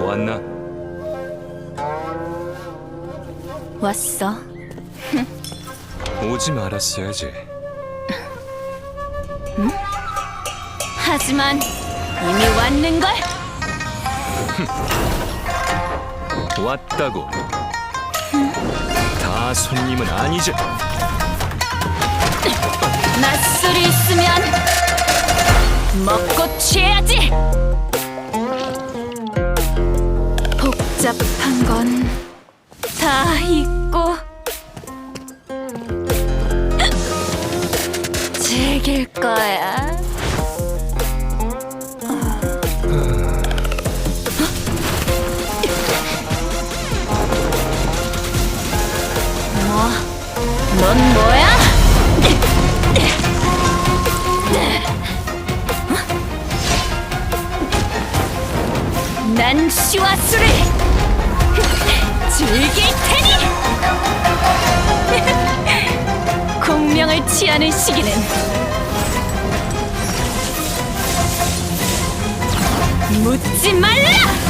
왔나? 왔어. 오지 말았어야지. 하지만 이미 왔는걸. 왔다고. 다 손님은 아니지. 낯설이 있으면 먹고 취해야지. 복잡한 건다 있고 즐길 거야. 난 시와 술을 즐길 테니! 공명을 취하는 시기는 묻지 말라!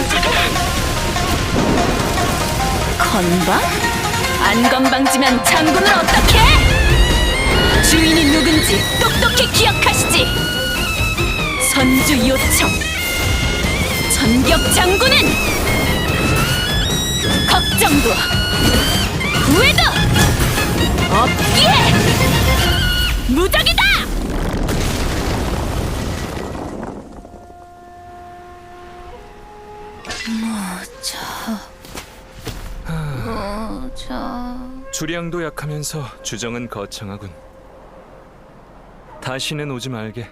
방? 안 건방지면 장군은 어떡해? 주인이 누군지 똑똑히 기억하시지. 선주 요청. 전격 장군은 걱정도 후회도 없기에 무적이다. 저 주량도 약하면서 주정은 거창하군. 다시는 오지 말게.